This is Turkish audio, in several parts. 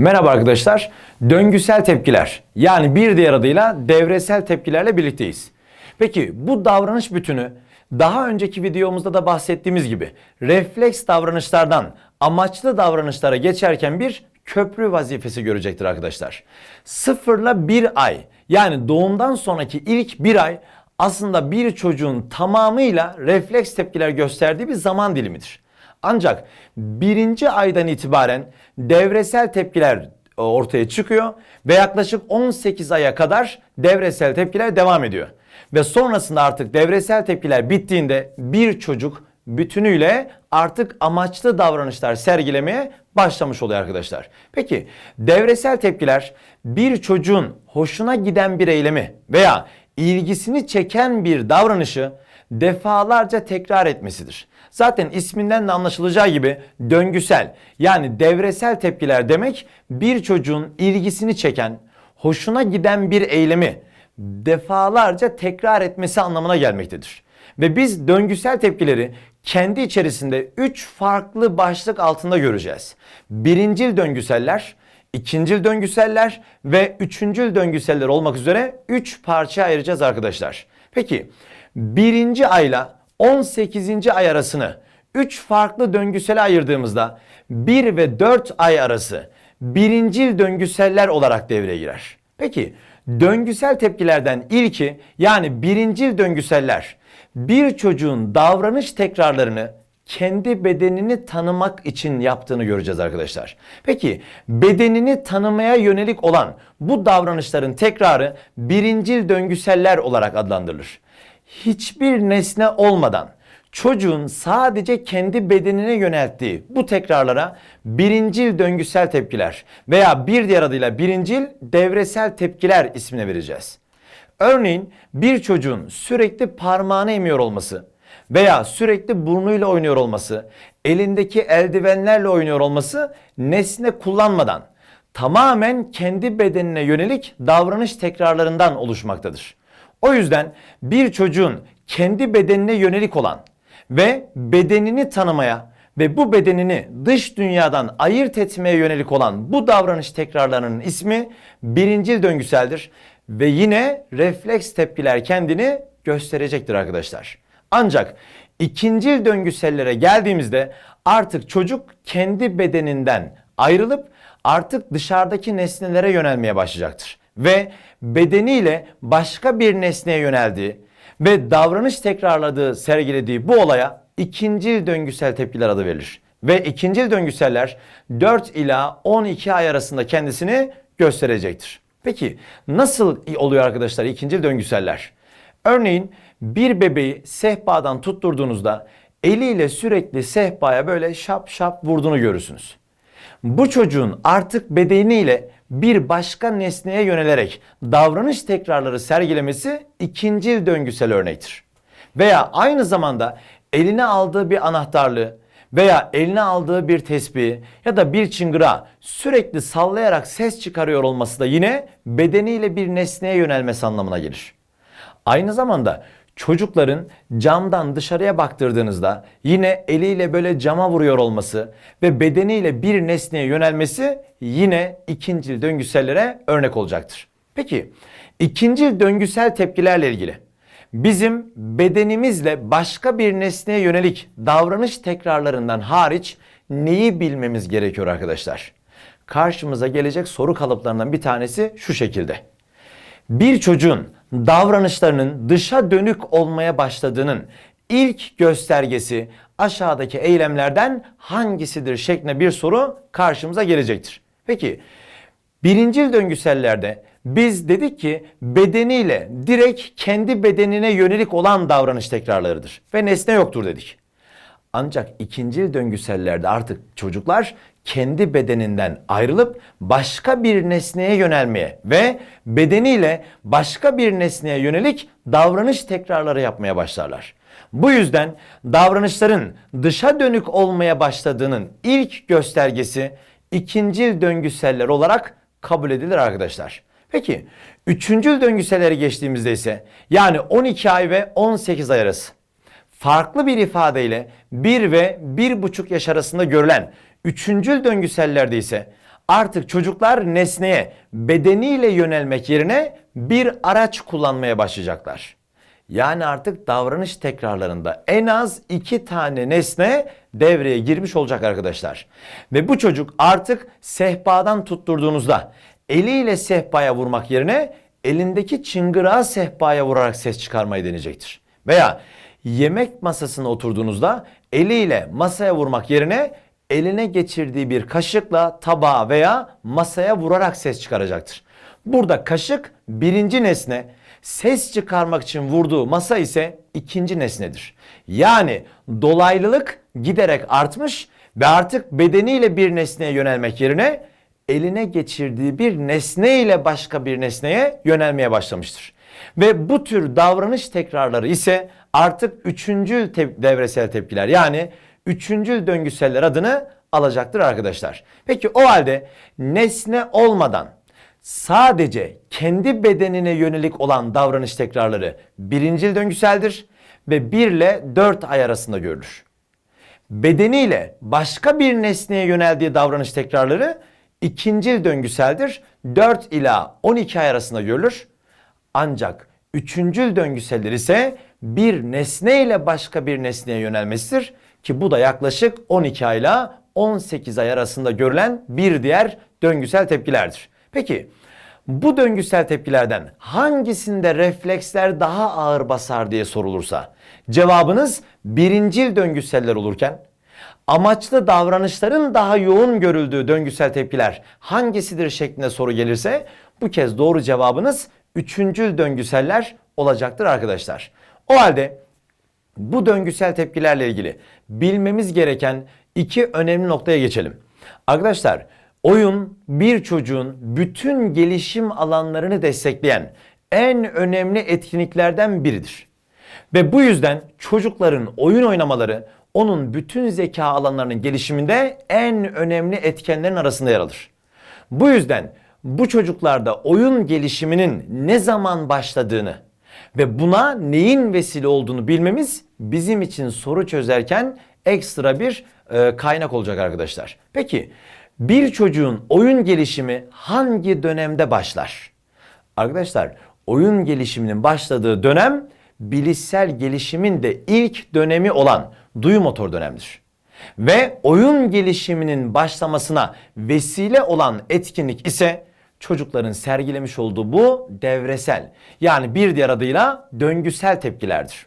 Merhaba arkadaşlar. Döngüsel tepkiler yani bir diğer adıyla devresel tepkilerle birlikteyiz. Peki bu davranış bütünü daha önceki videomuzda da bahsettiğimiz gibi refleks davranışlardan amaçlı davranışlara geçerken bir köprü vazifesi görecektir arkadaşlar. Sıfırla bir ay yani doğumdan sonraki ilk bir ay aslında bir çocuğun tamamıyla refleks tepkiler gösterdiği bir zaman dilimidir. Ancak birinci aydan itibaren devresel tepkiler ortaya çıkıyor ve yaklaşık 18 aya kadar devresel tepkiler devam ediyor. Ve sonrasında artık devresel tepkiler bittiğinde bir çocuk bütünüyle artık amaçlı davranışlar sergilemeye başlamış oluyor arkadaşlar. Peki devresel tepkiler bir çocuğun hoşuna giden bir eylemi veya ilgisini çeken bir davranışı defalarca tekrar etmesidir. Zaten isminden de anlaşılacağı gibi döngüsel yani devresel tepkiler demek bir çocuğun ilgisini çeken, hoşuna giden bir eylemi defalarca tekrar etmesi anlamına gelmektedir. Ve biz döngüsel tepkileri kendi içerisinde 3 farklı başlık altında göreceğiz. Birincil döngüseller, ikincil döngüseller ve üçüncül döngüseller olmak üzere 3 parça ayıracağız arkadaşlar. Peki birinci ayla 18. ay arasını 3 farklı döngüsele ayırdığımızda 1 ve 4 ay arası birincil döngüseller olarak devreye girer. Peki döngüsel tepkilerden ilki yani birincil döngüseller bir çocuğun davranış tekrarlarını kendi bedenini tanımak için yaptığını göreceğiz arkadaşlar. Peki bedenini tanımaya yönelik olan bu davranışların tekrarı birincil döngüseller olarak adlandırılır. Hiçbir nesne olmadan çocuğun sadece kendi bedenine yönelttiği bu tekrarlara birincil döngüsel tepkiler veya bir diğer adıyla birincil devresel tepkiler ismine vereceğiz. Örneğin bir çocuğun sürekli parmağını emiyor olması veya sürekli burnuyla oynuyor olması, elindeki eldivenlerle oynuyor olması nesne kullanmadan tamamen kendi bedenine yönelik davranış tekrarlarından oluşmaktadır. O yüzden bir çocuğun kendi bedenine yönelik olan ve bedenini tanımaya ve bu bedenini dış dünyadan ayırt etmeye yönelik olan bu davranış tekrarlarının ismi birincil döngüseldir ve yine refleks tepkiler kendini gösterecektir arkadaşlar. Ancak ikincil döngüsellere geldiğimizde artık çocuk kendi bedeninden ayrılıp artık dışarıdaki nesnelere yönelmeye başlayacaktır. Ve bedeniyle başka bir nesneye yöneldiği ve davranış tekrarladığı, sergilediği bu olaya ikincil döngüsel tepkiler adı verilir. Ve ikincil döngüseller 4 ila 12 ay arasında kendisini gösterecektir. Peki nasıl oluyor arkadaşlar ikincil döngüseller? Örneğin bir bebeği sehpadan tutturduğunuzda eliyle sürekli sehpaya böyle şap şap vurduğunu görürsünüz. Bu çocuğun artık bedeniyle bir başka nesneye yönelerek davranış tekrarları sergilemesi ikincil döngüsel örnektir. Veya aynı zamanda eline aldığı bir anahtarlığı veya eline aldığı bir tesbihi ya da bir çıngırağı sürekli sallayarak ses çıkarıyor olması da yine bedeniyle bir nesneye yönelmesi anlamına gelir. Aynı zamanda çocukların camdan dışarıya baktırdığınızda yine eliyle böyle cama vuruyor olması ve bedeniyle bir nesneye yönelmesi yine ikincil döngüsellere örnek olacaktır. Peki ikincil döngüsel tepkilerle ilgili bizim bedenimizle başka bir nesneye yönelik davranış tekrarlarından hariç neyi bilmemiz gerekiyor arkadaşlar? Karşımıza gelecek soru kalıplarından bir tanesi şu şekilde. Bir çocuğun davranışlarının dışa dönük olmaya başladığının ilk göstergesi aşağıdaki eylemlerden hangisidir şeklinde bir soru karşımıza gelecektir. Peki birincil döngüsellerde biz dedik ki bedeniyle direkt kendi bedenine yönelik olan davranış tekrarlarıdır ve nesne yoktur dedik. Ancak ikincil döngüsellerde artık çocuklar kendi bedeninden ayrılıp başka bir nesneye yönelmeye ve bedeniyle başka bir nesneye yönelik davranış tekrarları yapmaya başlarlar. Bu yüzden davranışların dışa dönük olmaya başladığının ilk göstergesi ikincil döngüseller olarak kabul edilir arkadaşlar. Peki üçüncül döngüselleri geçtiğimizde ise yani 12 ay ve 18 ay arası farklı bir ifadeyle 1 ve 1,5 yaş arasında görülen üçüncül döngüsellerde ise Artık çocuklar nesneye bedeniyle yönelmek yerine bir araç kullanmaya başlayacaklar. Yani artık davranış tekrarlarında en az iki tane nesne devreye girmiş olacak arkadaşlar. Ve bu çocuk artık sehpadan tutturduğunuzda eliyle sehpaya vurmak yerine elindeki çıngırağı sehpaya vurarak ses çıkarmayı deneyecektir. Veya yemek masasına oturduğunuzda eliyle masaya vurmak yerine eline geçirdiği bir kaşıkla tabağa veya masaya vurarak ses çıkaracaktır. Burada kaşık birinci nesne, ses çıkarmak için vurduğu masa ise ikinci nesnedir. Yani dolaylılık giderek artmış ve artık bedeniyle bir nesneye yönelmek yerine eline geçirdiği bir nesne ile başka bir nesneye yönelmeye başlamıştır. Ve bu tür davranış tekrarları ise artık üçüncül te- devresel tepkiler yani üçüncül döngüseller adını alacaktır arkadaşlar. Peki o halde nesne olmadan sadece kendi bedenine yönelik olan davranış tekrarları birincil döngüseldir ve 1 ile 4 ay arasında görülür. Bedeniyle başka bir nesneye yöneldiği davranış tekrarları ikincil döngüseldir. 4 ila 12 ay arasında görülür. Ancak üçüncül döngüseller ise bir nesne ile başka bir nesneye yönelmesidir ki bu da yaklaşık 12 ayla 18 ay arasında görülen bir diğer döngüsel tepkilerdir. Peki bu döngüsel tepkilerden hangisinde refleksler daha ağır basar diye sorulursa cevabınız birincil döngüseller olurken amaçlı davranışların daha yoğun görüldüğü döngüsel tepkiler hangisidir şeklinde soru gelirse bu kez doğru cevabınız üçüncül döngüseller olacaktır arkadaşlar. O halde bu döngüsel tepkilerle ilgili bilmemiz gereken iki önemli noktaya geçelim. Arkadaşlar oyun bir çocuğun bütün gelişim alanlarını destekleyen en önemli etkinliklerden biridir. Ve bu yüzden çocukların oyun oynamaları onun bütün zeka alanlarının gelişiminde en önemli etkenlerin arasında yer alır. Bu yüzden bu çocuklarda oyun gelişiminin ne zaman başladığını ve buna neyin vesile olduğunu bilmemiz bizim için soru çözerken ekstra bir e, kaynak olacak arkadaşlar. Peki bir çocuğun oyun gelişimi hangi dönemde başlar? Arkadaşlar oyun gelişiminin başladığı dönem bilişsel gelişimin de ilk dönemi olan duyu motor dönemdir. Ve oyun gelişiminin başlamasına vesile olan etkinlik ise çocukların sergilemiş olduğu bu devresel yani bir diğer adıyla döngüsel tepkilerdir.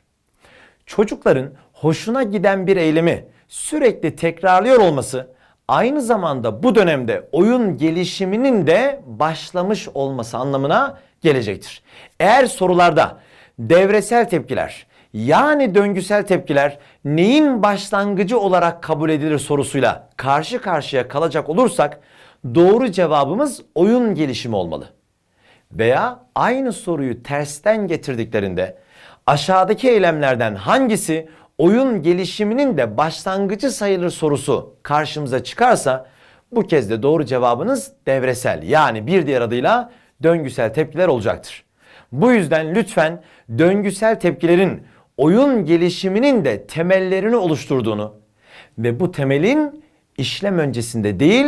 Çocukların hoşuna giden bir eylemi sürekli tekrarlıyor olması aynı zamanda bu dönemde oyun gelişiminin de başlamış olması anlamına gelecektir. Eğer sorularda devresel tepkiler yani döngüsel tepkiler neyin başlangıcı olarak kabul edilir sorusuyla karşı karşıya kalacak olursak doğru cevabımız oyun gelişimi olmalı. Veya aynı soruyu tersten getirdiklerinde aşağıdaki eylemlerden hangisi oyun gelişiminin de başlangıcı sayılır sorusu karşımıza çıkarsa bu kez de doğru cevabınız devresel yani bir diğer adıyla döngüsel tepkiler olacaktır. Bu yüzden lütfen döngüsel tepkilerin oyun gelişiminin de temellerini oluşturduğunu ve bu temelin işlem öncesinde değil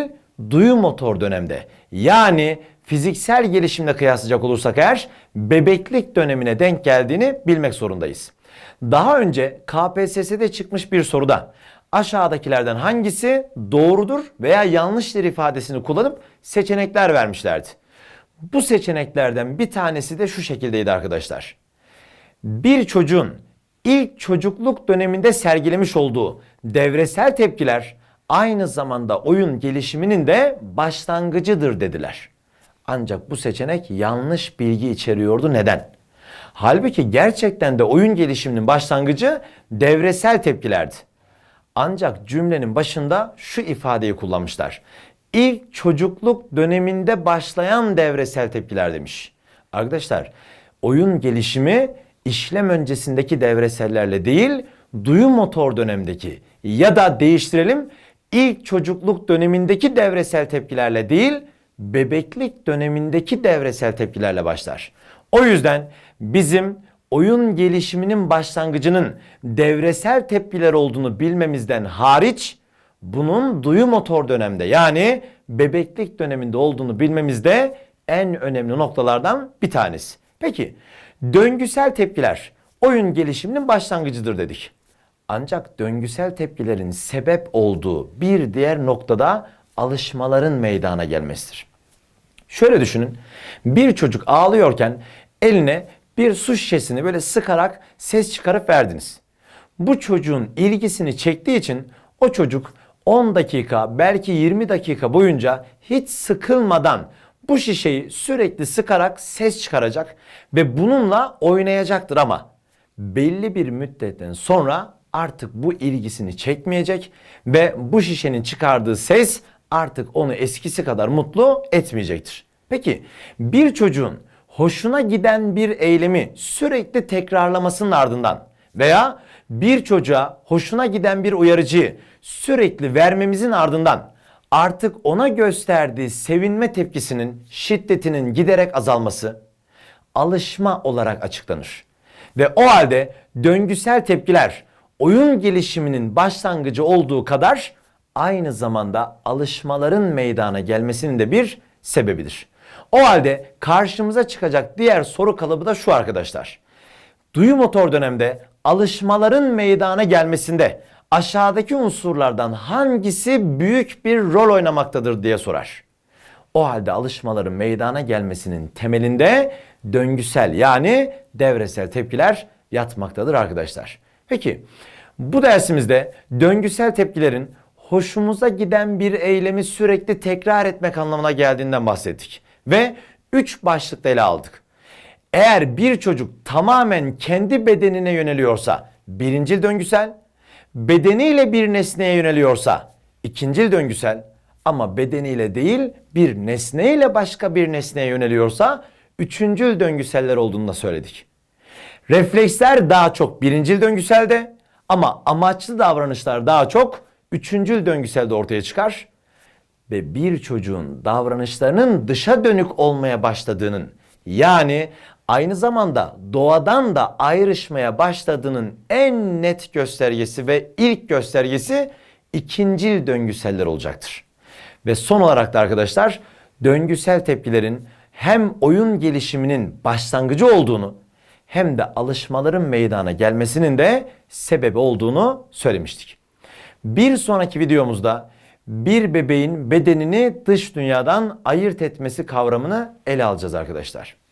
duyu motor dönemde yani fiziksel gelişimle kıyaslayacak olursak eğer bebeklik dönemine denk geldiğini bilmek zorundayız. Daha önce KPSS'de çıkmış bir soruda aşağıdakilerden hangisi doğrudur veya yanlıştır ifadesini kullanıp seçenekler vermişlerdi. Bu seçeneklerden bir tanesi de şu şekildeydi arkadaşlar. Bir çocuğun ilk çocukluk döneminde sergilemiş olduğu devresel tepkiler aynı zamanda oyun gelişiminin de başlangıcıdır dediler. Ancak bu seçenek yanlış bilgi içeriyordu. Neden? Halbuki gerçekten de oyun gelişiminin başlangıcı devresel tepkilerdi. Ancak cümlenin başında şu ifadeyi kullanmışlar. İlk çocukluk döneminde başlayan devresel tepkiler demiş. Arkadaşlar oyun gelişimi işlem öncesindeki devresellerle değil duyu motor dönemdeki ya da değiştirelim ilk çocukluk dönemindeki devresel tepkilerle değil bebeklik dönemindeki devresel tepkilerle başlar. O yüzden bizim oyun gelişiminin başlangıcının devresel tepkiler olduğunu bilmemizden hariç bunun duyu motor dönemde yani bebeklik döneminde olduğunu bilmemiz de en önemli noktalardan bir tanesi. Peki döngüsel tepkiler oyun gelişiminin başlangıcıdır dedik. Ancak döngüsel tepkilerin sebep olduğu bir diğer noktada alışmaların meydana gelmesidir. Şöyle düşünün. Bir çocuk ağlıyorken eline bir su şişesini böyle sıkarak ses çıkarıp verdiniz. Bu çocuğun ilgisini çektiği için o çocuk 10 dakika belki 20 dakika boyunca hiç sıkılmadan bu şişeyi sürekli sıkarak ses çıkaracak ve bununla oynayacaktır ama belli bir müddetten sonra artık bu ilgisini çekmeyecek ve bu şişenin çıkardığı ses artık onu eskisi kadar mutlu etmeyecektir. Peki bir çocuğun hoşuna giden bir eylemi sürekli tekrarlamasının ardından veya bir çocuğa hoşuna giden bir uyarıcıyı sürekli vermemizin ardından artık ona gösterdiği sevinme tepkisinin şiddetinin giderek azalması alışma olarak açıklanır. Ve o halde döngüsel tepkiler oyun gelişiminin başlangıcı olduğu kadar aynı zamanda alışmaların meydana gelmesinin de bir sebebidir. O halde karşımıza çıkacak diğer soru kalıbı da şu arkadaşlar. Duyu motor dönemde alışmaların meydana gelmesinde aşağıdaki unsurlardan hangisi büyük bir rol oynamaktadır diye sorar. O halde alışmaların meydana gelmesinin temelinde döngüsel yani devresel tepkiler yatmaktadır arkadaşlar. Peki bu dersimizde döngüsel tepkilerin hoşumuza giden bir eylemi sürekli tekrar etmek anlamına geldiğinden bahsettik. Ve 3 başlıkta ele aldık. Eğer bir çocuk tamamen kendi bedenine yöneliyorsa birincil döngüsel, bedeniyle bir nesneye yöneliyorsa ikincil döngüsel ama bedeniyle değil bir nesneyle başka bir nesneye yöneliyorsa üçüncül döngüseller olduğunu da söyledik. Refleksler daha çok birincil döngüselde ama amaçlı davranışlar daha çok üçüncül döngüselde ortaya çıkar. Ve bir çocuğun davranışlarının dışa dönük olmaya başladığının yani aynı zamanda doğadan da ayrışmaya başladığının en net göstergesi ve ilk göstergesi ikincil döngüseller olacaktır. Ve son olarak da arkadaşlar döngüsel tepkilerin hem oyun gelişiminin başlangıcı olduğunu hem de alışmaların meydana gelmesinin de sebebi olduğunu söylemiştik. Bir sonraki videomuzda bir bebeğin bedenini dış dünyadan ayırt etmesi kavramını ele alacağız arkadaşlar.